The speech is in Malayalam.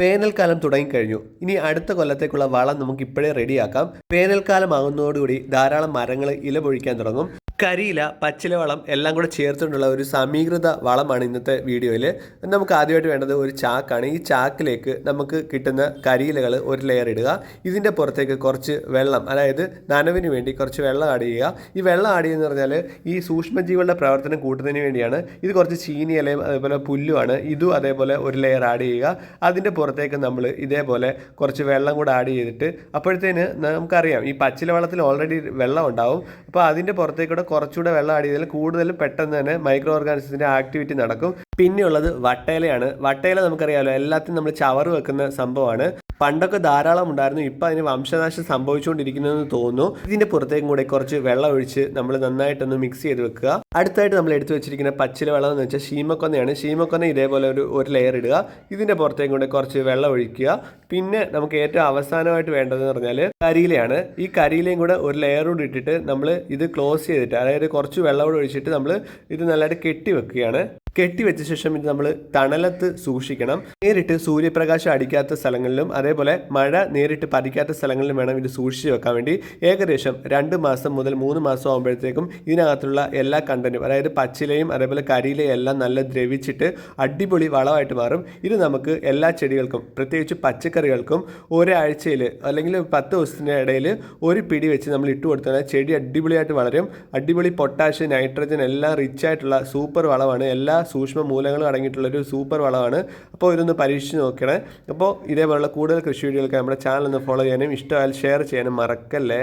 വേനൽക്കാലം തുടങ്ങിക്കഴിഞ്ഞു. ഇനി അടുത്ത കൊല്ലത്തേക്കുള്ള വളം നമുക്ക് ഇപ്പോഴേ റെഡിയാക്കാം. വേനൽക്കാലം ആകുന്നതോടുകൂടി ധാരാളം മരങ്ങൾ ഇലപൊഴിക്കാൻ തുടങ്ങും. കരിയില പച്ചില വളം എല്ലാം കൂടെ ചേർത്തിട്ടുള്ള ഒരു സമീകൃത വളമാണ് ഇന്നത്തെ വീഡിയോയിൽ നമുക്ക് ആദ്യമായിട്ട് വേണ്ടത് ഒരു ചാക്കാണ്. ഈ ചാക്കിലേക്ക് നമുക്ക് കിട്ടുന്ന കരിയിലകൾ ഒരു ലെയർ ഇടുക. ഇതിന്റെ പുറത്തേക്ക് കുറച്ച് വെള്ളം അതായത് നനവിന് വേണ്ടി കുറച്ച് വെള്ളം ആഡ് ചെയ്യുക. ഈ വെള്ളം ആഡ് ചെയ്യുന്ന പറഞ്ഞാൽ ഈ സൂക്ഷ്മജീവികളുടെ പ്രവർത്തനം കൂട്ടുന്നതിന് വേണ്ടിയാണ്. ഇത് കുറച്ച് ചീനി ഇലയും അതേപോലെ പുല്ലുമാണ്. ഇതും അതേപോലെ ഒരു ലെയർ ആഡ് ചെയ്യുക. അതിന്റെ പുറത്തേക്ക് നമ്മൾ ഇതേപോലെ കുറച്ച് വെള്ളം കൂടെ ആഡ് ചെയ്തിട്ട് അപ്പോഴത്തേന് നമുക്കറിയാം ഈ പച്ചില വെള്ളത്തിൽ ഓൾറെഡി വെള്ളം ഉണ്ടാവും. അപ്പോൾ അതിന്റെ പുറത്തേക്കൂടെ കുറച്ചുകൂടെ വെള്ളം ആഡ് ചെയ്താൽ കൂടുതൽ പെട്ടെന്ന് തന്നെ മൈക്രോ ഓർഗാനിസത്തിന്റെ ആക്ടിവിറ്റി നടക്കും. പിന്നെയുള്ളത് വട്ടയിലയാണ്. വട്ടയില നമുക്കറിയാമല്ലോ എല്ലാത്തിനും നമ്മൾ ചവറ് വെക്കുന്ന സംഭവമാണ്. പണ്ടൊക്കെ ധാരാളം ഉണ്ടായിരുന്നു. ഇപ്പം അതിന് വംശനാശം സംഭവിച്ചുകൊണ്ടിരിക്കുന്നതെന്ന് തോന്നുന്നു. ഇതിന്റെ പുറത്തേക്കും കൂടെ കുറച്ച് വെള്ളം ഒഴിച്ച് നമ്മൾ നന്നായിട്ടൊന്ന് മിക്സ് ചെയ്ത് വെക്കുക. അടുത്തായിട്ട് നമ്മൾ എടുത്തു വെച്ചിരിക്കുന്ന പച്ചില വെള്ളം എന്ന് വെച്ചാൽ ശീമക്കൊന്നയാണ്. ശീമക്കൊന്ന ഇതേപോലെ ഒരു ഒരു ലെയർ ഇടുക. ഇതിന്റെ പുറത്തേക്കും കൂടെ കുറച്ച് വെള്ളം ഒഴിക്കുക. പിന്നെ നമുക്ക് ഏറ്റവും അവസാനമായിട്ട് വേണ്ടതെന്ന് പറഞ്ഞാൽ കരിയിലയാണ്. ഈ കരിയിലയും കൂടെ ഒരു ലെയർ കൂടി ഇട്ടിട്ട് നമ്മൾ ഇത് ക്ലോസ് ചെയ്തിട്ട് അതായത് കുറച്ച് വെള്ളം കൂടെ ഒഴിച്ചിട്ട് നമ്മൾ ഇത് നല്ലതായിട്ട് കെട്ടി വെക്കുകയാണ്. കെട്ടിവെച്ച ശേഷം ഇത് നമ്മൾ തണലത്ത് സൂക്ഷിക്കണം. നേരിട്ട് സൂര്യപ്രകാശം അടിക്കാത്ത സ്ഥലങ്ങളിലും അതേപോലെ മഴ നേരിട്ട് പതിക്കാത്ത സ്ഥലങ്ങളിലും വേണം ഇത് സൂക്ഷിച്ച് വെക്കാൻ വേണ്ടി. ഏകദേശം രണ്ട് മാസം മുതൽ മൂന്ന് മാസം ആകുമ്പോഴത്തേക്കും ഇതിനകത്തുള്ള എല്ലാ കണ്ടന്റും അതായത് പച്ചിലയും അതേപോലെ കരിയിലയും എല്ലാം നല്ല ദ്രവിച്ചിട്ട് അടിപൊളി വളമായിട്ട് മാറും. ഇത് നമുക്ക് എല്ലാ ചെടികൾക്കും പ്രത്യേകിച്ച് പച്ചക്കറികൾക്കും ഒരാഴ്ചയിൽ അല്ലെങ്കിൽ പത്ത് ദിവസത്തിന്റെ ഇടയിൽ ഒരു പിടി വെച്ച് നമ്മൾ ഇട്ട് കൊടുത്താൽ ചെടി അടിപൊളിയായിട്ട് വളരും. അടിപൊളി പൊട്ടാഷ് നൈട്രജൻ എല്ലാം റിച്ച് ആയിട്ടുള്ള സൂപ്പർ വളമാണ്. എല്ലാ സൂക്ഷ്മ മൂലങ്ങളും അടങ്ങിയിട്ടുള്ളൊരു സൂപ്പർ വളമാണ്. അപ്പോൾ ഇതൊന്ന് പരീക്ഷിച്ച് നോക്കണേ. അപ്പോൾ ഇതേപോലുള്ള കൂടുതൽ കൃഷി വീഡിയോകൾക്ക് നമ്മുടെ ചാനൽ ഒന്ന് ഫോളോ ചെയ്യാനും ഇഷ്ടമായാൽ ഷെയർ ചെയ്യാനും മറക്കല്ലേ.